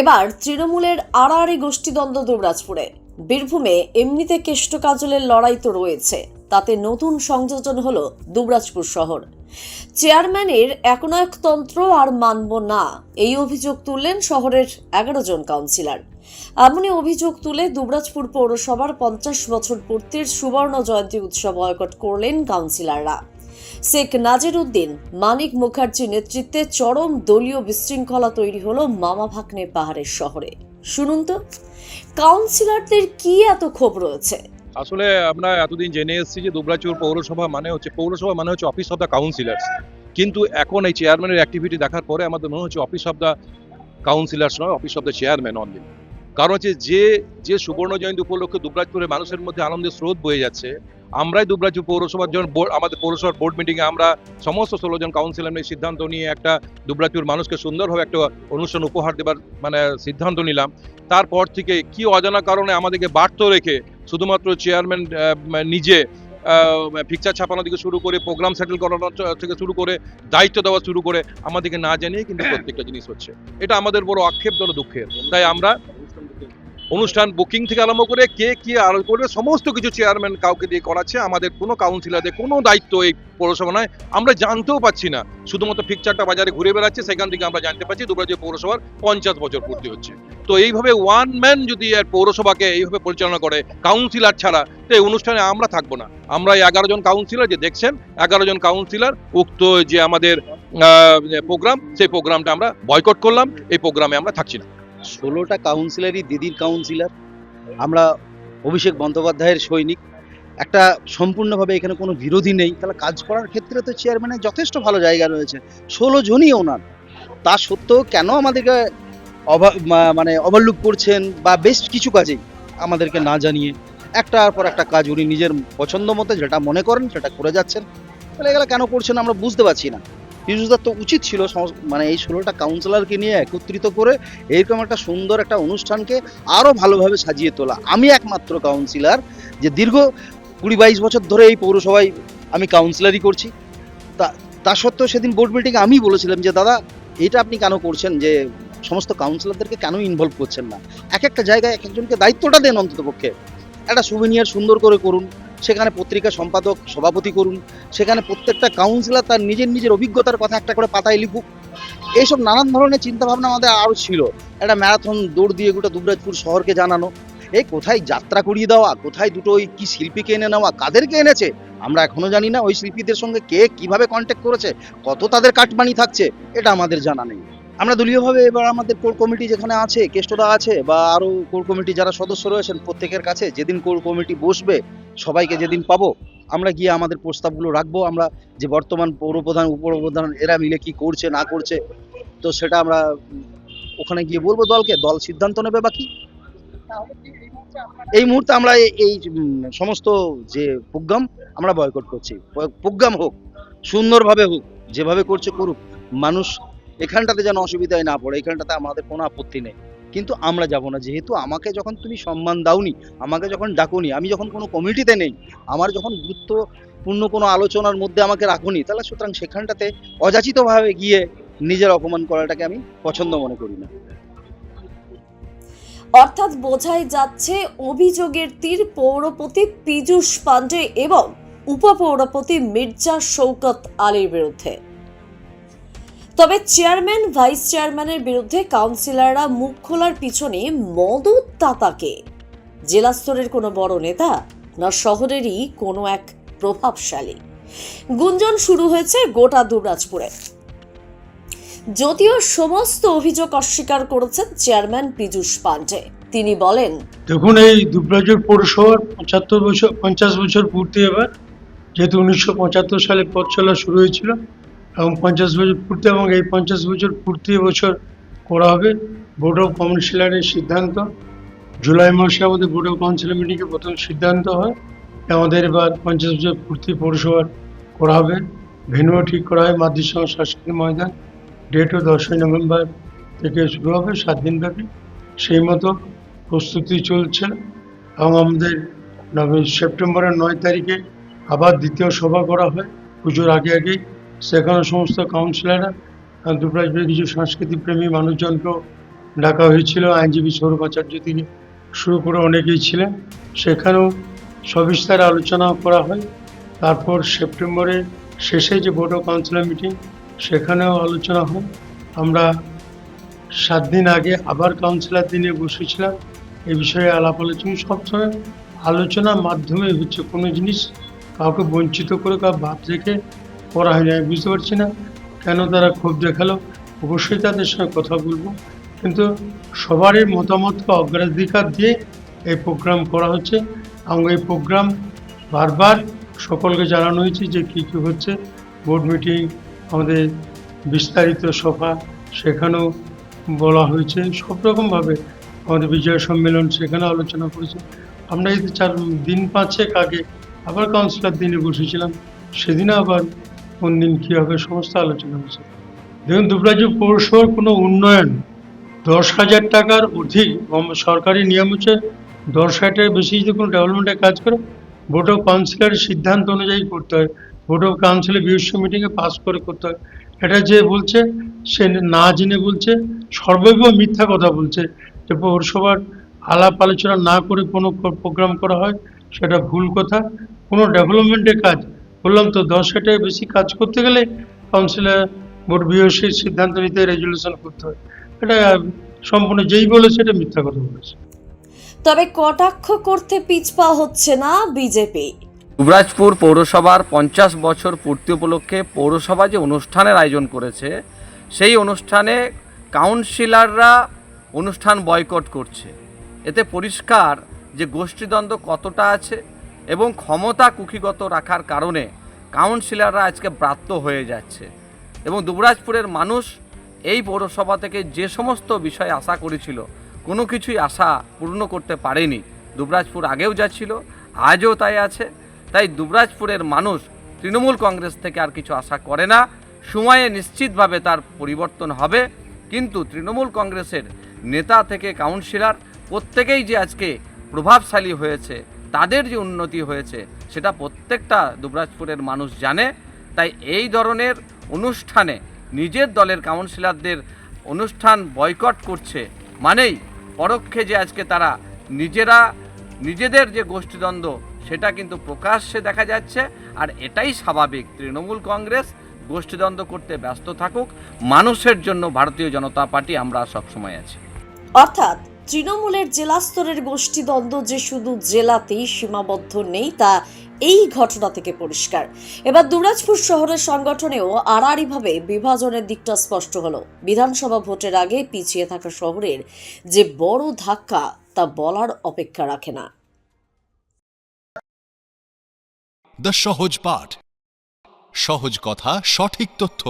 এবার তৃণমূলের আড়াআড়ি গোষ্ঠীদ্বন্দ্ব দুবরাজপুরে। বীরভূমে এমনিতে কেষ্ট কাজলের লড়াই তো রয়েছে, তাতে নতুন সংযোজন হল দুবরাজপুর শহর। চেয়ারম্যানের একনায়কতন্ত্র আর মানব না, এই অভিযোগ তুললেন শহরের এগারো জন কাউন্সিলর। এমনই অভিযোগ তুলে দুবরাজপুর পৌরসভার পঞ্চাশ বছর পূর্তির সুবর্ণ জয়ন্তী উৎসব বয়কট করলেন কাউন্সিলররা। শেখ নাজির উদ্দিন মানিক মুখার্জির নেতৃত্বে চরম দলীয় বিশৃঙ্খলা তৈরি হলো মামা ভাগ্নে পাহাড়ের শহরে। শুনুন তো, কাউন্সিলরদের কি এত ক্ষোভ রয়েছে? আসলে আমরা এতদিন জেনে এসেছি যে দুবরাজপুর পৌরসভা মানে হচ্ছে, পৌরসভা মানে হচ্ছে অফিস অফ দ্য কাউন্সিলার্স কিন্তু এখন এই চেয়ারম্যানের অ্যাক্টিভিটি দেখার পরে আমাদের মনে হচ্ছে অফিস অফ দ্য কাউন্সিলার্স নয় office of the chairman only কারণ হচ্ছে যে যে সুবর্ণ জয়ন্তী উপলক্ষে দুবরাজপুরের মানুষের মধ্যে আনন্দের স্রোত বয়ে যাচ্ছে, আমরাই দুবরাজপুর পৌরসভার জন্য আমাদের পৌরসভার বোর্ড মিটিংয়ে আমরা সমস্ত ষোলো জন কাউন্সিলর নিয়ে সিদ্ধান্ত নিয়ে একটা দুবরাজপুর মানুষকে সুন্দরভাবে একটা অনুষ্ঠান উপহার দেবার মানে সিদ্ধান্ত নিলাম। তারপর থেকে কি অজানা কারণে আমাদেরকে বাড়ত রেখে শুধুমাত্র চেয়ারম্যান নিজে পিকচার ছাপানো থেকে শুরু করে প্রোগ্রাম সেটেল করানো থেকে শুরু করে দায়িত্ব দেওয়া শুরু করে আমাদেরকে না জানিয়ে কিন্তু প্রত্যেকটা জিনিস হচ্ছে। এটা আমাদের বড় আক্ষেপ দল দুঃখের। তাই আমরা অনুষ্ঠান বুকিং থেকে আরম্ভ করে কে কি আরও করে সমস্ত কিছু চেয়ারম্যান কাউকে দিয়ে করাচ্ছে। আমাদের কোনো কাউন্সিলরদের কোনো দায়িত্ব এই পৌরসভা নয়। আমরা জানতেও পাচ্ছি না। শুধুমাত্র পিকচারটা বাজারে ঘুরে বেড়াচ্ছে, সেখান থেকে আমরা জানতে পারছি দুবরাজপুর পৌরসভার পঞ্চাশ বছর পূর্তি হচ্ছে। তো এইভাবে ওয়ান ম্যান যদি পৌরসভাকে এইভাবে পরিচালনা করে কাউন্সিলর ছাড়া, তো এই অনুষ্ঠানে আমরা থাকব না। আমরা এই এগারো জন কাউন্সিলর যে দেখছেন, এগারো জন কাউন্সিলর উক্ত যে আমাদের প্রোগ্রাম সেই প্রোগ্রামটা আমরা বয়কট করলাম। এই প্রোগ্রামে আমরা থাকছি না। ষোলোটা কাউন্সিলরই দিদির কাউন্সিলার আমরা অভিষেক বন্দ্যোপাধ্যায়ের সৈনিক। একটা সম্পূর্ণভাবে এখানে কোনো বিরোধী নেই। তাহলে কাজ করার ক্ষেত্রে তো চেয়ারম্যানের যথেষ্ট ভালো জায়গা রয়েছে। ষোলো জনই ওনার। তা সত্ত্বেও কেন আমাদেরকে মানে ওভারলুক করছেন বা বেশ কিছু কাজেই আমাদেরকে না জানিয়ে? একটার পর একটা কাজ উনি নিজের পছন্দ মতো যেটা মনে করেন সেটা করে যাচ্ছেন। তাহলে এগুলো কেন করছেন আমরা বুঝতে পারছি না। পীযুষদার তো উচিত ছিল মানে এই ষোলোটা কাউন্সিলরকে নিয়ে একত্রিত করে এরকম একটা সুন্দর একটা অনুষ্ঠানকে আরও ভালোভাবে সাজিয়ে তোলা। আমি একমাত্র কাউন্সিলর যে দীর্ঘ কুড়ি বাইশ বছর ধরে এই পৌরসভায় আমি কাউন্সিলারই করছি। তা তা সত্ত্বেও সেদিন বোর্ড মিটিংয়ে আমি বলেছিলাম যে, দাদা, এটা আপনি কেন করছেন যে সমস্ত কাউন্সিলরদেরকে কেন ইনভলভ করছেন না? এক একটা জায়গায় এক একজনকে দায়িত্বটা দেন অন্তত পক্ষে একটা সুবিনিয়ার সুন্দর করে করুন। সেখানে পত্রিকা সম্পাদক, সভাপতি করুন। সেখানে প্রত্যেকটা কাউন্সিলর তার নিজের নিজের অভিজ্ঞতার কথা একটা করে পাতায় লিখুক। এইসব নানান ধরনের চিন্তাভাবনা আমাদের আরও ছিল। একটা ম্যারাথন দৌড় দিয়ে গোটা দুবরাজপুর শহরকে জানানো। এই কোথায় যাত্রা করিয়ে দেওয়া? কোথায় দুটো ওই কী শিল্পীকে এনে নেওয়া? কাদেরকে এনেছে? আমরা এখনও জানি না ওই শিল্পীদের সঙ্গে কে কীভাবে কন্ট্যাক্ট করেছে? কত তাদের কাটমানি থাকছে? এটা আমাদের জানা নেই। আমরা দলীয়ভাবে এবার আমাদের কোর কমিটি যেখানে আছে, কেষ্টদা আছে বা আরও কোর কমিটি যারা সদস্য রয়েছেন প্রত্যেকের কাছে, যেদিন কোর কমিটি বসবে, সবাইকে যেদিন পাবো, আমরা গিয়ে আমাদের প্রস্তাবগুলো রাখব। আমরা যে বর্তমান পৌরপ্রধান, উপপ্রধান, এরা মিলে কি করছে, না করছে, তো সেটা আমরা ওখানে গিয়ে বলব দলকে, দল সিদ্ধান্ত নেবে বাকি এই মুহূর্তে আমরা এই- সমস্ত যে প্রোগ্রাম আমরা বয়কট করছি। প্রোগ্রাম হোক, সুন্দরভাবে হোক, যেভাবে করছে করুক, মানুষ এখানটাতে যেন অসুবিধায় না পড়ে, এখানটাতে আমাদের কোনো আপত্তি নেই। কিন্তু আমরা যাব না, যেহেতু আমাকে যখন তুমি সম্মান দাওনি, আমাকে যখন ডাকুনি, আমি যখন কোনো কমিটিতে নেই, আমার যখন গুরুত্বপূর্ণ কোনো আলোচনার মধ্যে আমাকে রাখুনি, তাহলে সুতরাং সেখানটাতে অযাচিতভাবে গিয়ে নিজের অপমান করাটাকে আমি পছন্দ মনে করি না। অর্থাৎ বোঝাই যাচ্ছে অভিযোগের তীর পৌরপতি পীযূষ পাণ্ডে এবং উপপৌরপতি মির্জা শৌকত আলীর বিরুদ্ধে। তবে চেয়ারম্যান, ভাইস চেয়ারম্যানের বিরুদ্ধে কাউন্সিলররা মুখ খোলার পিছনে মদত দাতাকে। জেলা স্তরের কোনো বড় নেতা না শহরেরই কোনো এক প্রভাবশালী। গুঞ্জন শুরু হয়েছে গোটা দুবরাজপুরে। যদিও সমস্ত অভিযোগ অস্বীকার করেছেন চেয়ারম্যান পীযূষ পাণ্ডে তিনি বলেন, দেখুন, এই দুবরাজপুর পৌরসভার পঁচাত্তর বছর, পঞ্চাশ বছর পূর্তি এবার, যেহেতু উনিশশো পঁচাত্তর সালে পথ চলা শুরু হয়েছিল এবং পঞ্চাশ বছর পূর্তি এবং এই পঞ্চাশ বছর পূর্তি বছর করা হবে। বোর্ড অফ কাউন্সিলারের সিদ্ধান্ত। জুলাই মাসে আমাদের বোর্ড অফ কাউন্সিলার মিটিংয়ে প্রথম সিদ্ধান্ত হয়। আমাদের এবার পঞ্চাশ বছর পূর্তি পৌরসভার করা হবে। ভেন্যুও ঠিক করা হয়। মাতৃ সমাজ সাংস্কৃতিক ময়দান। ডেটও দশই নভেম্বর থেকে শুরু হবে সাত দিন ব্যাপী। সেই মতো প্রস্তুতি চলছে। এবং আমাদের নভে- সেপ্টেম্বরের নয় তারিখে আবার দ্বিতীয় সভা করা হয়। পুজোর আগে আগেই। সেখানে সমস্ত কাউন্সিলররা দুবরাজপুরের কিছু সাংস্কৃতিক প্রেমী মানুষজনকেও ডাকা হয়েছিল। আইনজীবী সৌরভাচার্য তিনি শুরু করে অনেকেই ছিলেন। সেখানেও সবিস্তারে আলোচনা করা হয়। তারপর সেপ্টেম্বরের শেষে যে বোর্ড অফ কাউন্সিলর মিটিং সেখানেও আলোচনা হয়। আমরা সাত দিন আগে আবার কাউন্সিলর দিনে বসেছিলাম। এ বিষয়ে আলাপ আলোচনা, সবসময় আলোচনার মাধ্যমে হচ্ছে। কোনো জিনিস কাউকে বঞ্চিত করে কাউ বাদ রেখে করা হয়নি আমি বুঝতে পারছি না কেন তারা ক্ষোভ দেখাল। অবশ্যই তাদের সঙ্গে কথা বলব। কিন্তু সবারই মতামতকে অগ্রাধিকার দিয়ে এই প্রোগ্রাম করা হচ্ছে। এবং এই প্রোগ্রাম বারবার সকলকে জানানো হয়েছে যে কী কী হচ্ছে। বোর্ড মিটিং আমাদের বিস্তারিত সভা, সেখানেও বলা হয়েছে। সব রকমভাবে আমাদের বিজয় সম্মেলন সেখানে আলোচনা করেছে। আমরা এই চার দিন পাঁচেক আগে আবার কাউন্সিলর দিনে বসেছিলাম। সেদিনে আবার কোন দিন কী হবে, সমস্ত আলোচনা হয়েছে। দেখুন দুবরাজপুর পৌরসভার কোনো উন্নয়ন, দশ হাজার টাকার অধিক সরকারি নিয়ম হচ্ছে, দশ হাজার বেশি যদি কোনো ডেভেলপমেন্টের কাজ করে বোর্ড অফ কাউন্সিলের সিদ্ধান্ত অনুযায়ী করতে হয়। বোর্ড অফ কাউন্সিলের বিএসসি মিটিংয়ে পাস করে করতে হয়। এটা যে বলছে, সে না জেনে বলছে, সর্বৈব মিথ্যা কথা বলছে। যে পৌরসভার আলাপ আলোচনা না করে কোনো প্রোগ্রাম করা হয়, সেটা ভুল কথা। কোনো ডেভেলপমেন্টের কাজ বললাম তো দশ হাজার বেশি কাজ করতে গেলে কাউন্সিলর বোর্ড বিএসসির সিদ্ধান্ত নিতে রেজলিউশন করতে হয়। এটা সম্পূর্ণ যেই বলেছে এটা মিথ্যা কথা বলেছে। তবে কটাক্ষ করতে পিছপা হচ্ছে না বিজেপি। দুবরাজপুর পৌরসভার পঞ্চাশ বছর পূর্তি উপলক্ষে পৌরসভা যে অনুষ্ঠানের আয়োজন করেছে সেই অনুষ্ঠানে কাউন্সিলররা অনুষ্ঠান বয়কট করছে। এতে পরিষ্কার যে গোষ্ঠীদ্বন্দ্ব কতটা আছে এবং ক্ষমতা কুক্ষিগত রাখার কারণে কাউন্সিলররা আজকে ব্রাত্য হয়ে যাচ্ছে। এবং দুবরাজপুরের মানুষ এই পৌরসভা থেকে যে সমস্ত বিষয় আশা করেছিল, কোনো কিছুই আশা পূর্ণ করতে পারেনি। দুবরাজপুর আগেও যাচ্ছিল আজও তাই আছে। তাই দুবরাজপুরের মানুষ তৃণমূল কংগ্রেস থেকে আর কিছু আশা করে না। সময়ে নিশ্চিতভাবে তার পরিবর্তন হবে। কিন্তু তৃণমূল কংগ্রেসের নেতা থেকে কাউন্সিলর প্রত্যেকেই যে আজকে প্রভাবশালী হয়েছে তাদের যে উন্নতি হয়েছে, সেটা প্রত্যেকটা দুবরাজপুরের মানুষ জানে। তাই এই ধরনের অনুষ্ঠানে নিজের দলের কাউন্সিলরদের অনুষ্ঠান বয়কট করছে মানেই পরোক্ষে যে আজকে তারা নিজেরা, নিজেদের যে গোষ্ঠীদ্বন্দ্ব, সেটা কিন্তু প্রকাশ্যে দেখা যাচ্ছে। আর এটাই স্বাভাবিক, তৃণমূল কংগ্রেস গোষ্ঠীদ্বন্দ্ব করতে ব্যস্ত থাকুক। মানুষের জন্য ভারতীয় জনতা পার্টি, আমরা সবসময় আছি। অর্থাৎ তৃণমূলের জেলা স্তরের গোষ্ঠীদ্বন্দ্ব যে শুধু জেলাতেই সীমাবদ্ধ নেই, তা এই ঘটনা থেকে পরিষ্কার। এবার দুরাজপুর শহরের সংগঠনেও আড়াআড়িভাবে বিভাজনের দিকটা স্পষ্ট হলো। বিধানসভা ভোটের আগে পিছিয়ে থাকা শহরের যে বড় ধাক্কা, তা বলার অপেক্ষা রাখে না। দ্য সহজ পাঠ। সহজ কথা, সঠিক তথ্য।